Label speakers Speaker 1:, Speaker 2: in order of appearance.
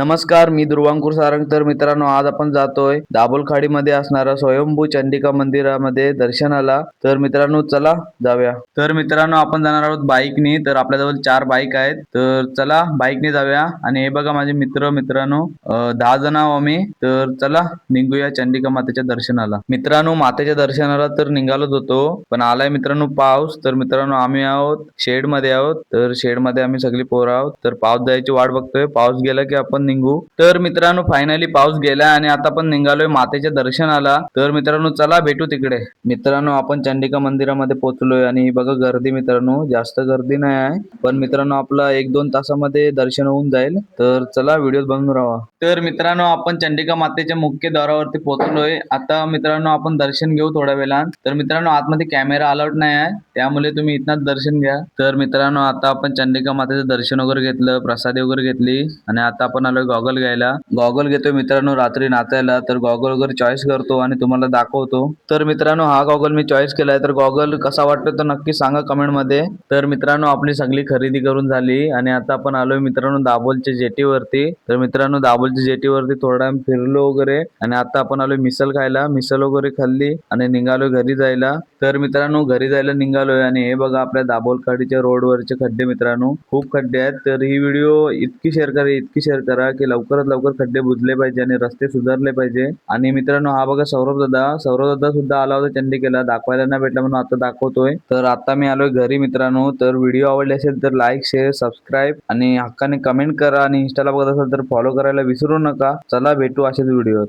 Speaker 1: नमस्कार मी दुर्वांकुर सारंग. तर मित्रांनो आज आपण जातोय दाभोलमध्ये असणारा स्वयंभू चंडिका मंदिरामध्ये दर्शनाला. तर मित्रांनो चला जाऊया. तर मित्रांनो आपण जाणार आहोत बाईकनी. तर आपल्याजवळ चार बाईक आहेत. तर चला बाईकने जाऊया. आणि हे बघा माझे मित्र मित्रांनो दहा जण आहो आम्ही. तर चला निघूया चंडिका मातेच्या दर्शनाला. मित्रांनो मातेच्या दर्शनाला तर निघालोच होतो. पण आलाय मित्रांनो पाऊस. तर मित्रांनो आम्ही आहोत शेडमध्ये आहोत. तर शेडमध्ये आम्ही सगळी पोरं आहोत. तर पाऊस जायची वाट बघतोय. पाऊस गेला की आपण निघू. तर मित्रांनो फायनली पाऊस गेला आणि आता आपण निघालोय मातेच्या दर्शनाला. तर मित्रांनो चला भेटू तिकडे. मित्रांनो आपण चंडिका मंदिरामध्ये पोहोचलोय आणि बघा गर्दी मित्रांनो जास्त गर्दी नाही आहे. पण मित्रांनो आपला एक दोन तासामध्ये दर्शन होऊन जाईल. तर चला व्हिडिओ बनवून राहा. तर मित्रांनो आपण चंडिका मातेच्या मुख्य द्वारावरती पोहोचलोय आता मित्रांनो आपण दर्शन घेऊ थोड्या वेळात तर मित्रांनो आतमध्ये कॅमेरा अलाउड नाही आहे. त्यामुळे तुम्ही इथनाच दर्शन घ्या. तर मित्रांनो आता आपण चंडिका मातेचं दर्शन वगैरे घेतलं प्रसादी वगैरे घेतली. आणि आता आपण आलोय गॉगल घ्यायला. गॉगल घेतोय मित्रांनो रात्री नाचायला. तर गॉगल वगैरे चॉईस करतो आणि तुम्हाला दाखवतो. तर मित्रांनो हा गॉगल मी चॉईस केलाय. तर गॉगल कसा वाटतो तर नक्की सांगा कमेंटमध्ये. तर मित्रांनो आपली सगळी खरेदी करून झाली. आणि आता आपण आलोय मित्रांनो दाभोलच्या जेटीवरती. तर मित्रांनो दाभोलच्या जेटीवरती थोडा फिरलो वगैरे. आणि आता आपण आलोय मिसल खायला. मिसल वगैरे खाल्ली आणि निघालोय घरी जायला. तर मित्रांनो घरी जायला निघालोय आणि हे बघा आपल्या दाभोलखाडीच्या रोडवरचे खड्डे मित्रांनो. खूप खड्डे आहेत. तर ही व्हिडिओ इतकी शेअर करा इतकी शेअर करा की लवकरात लवकर खड्डे बुजले पाहिजे आणि रस्ते सुधारले पाहिजे. आणि मित्रांनो हा बघा सौरभ दादा. सौरभ दादा सुद्धा आला होता चंडिकेला. दाखवायला नाही भेटला म्हणून आता दाखवतोय. तर आता मी आलोय घरी मित्रांनो. तर व्हिडिओ आवडले असेल तर लाईक शेअर सबस्क्राईब आणि हक्काने कमेंट करा. आणि इंस्टाला बघत असाल तर फॉलो करायला विसरू नका. चला भेटू असेच व्हिडिओ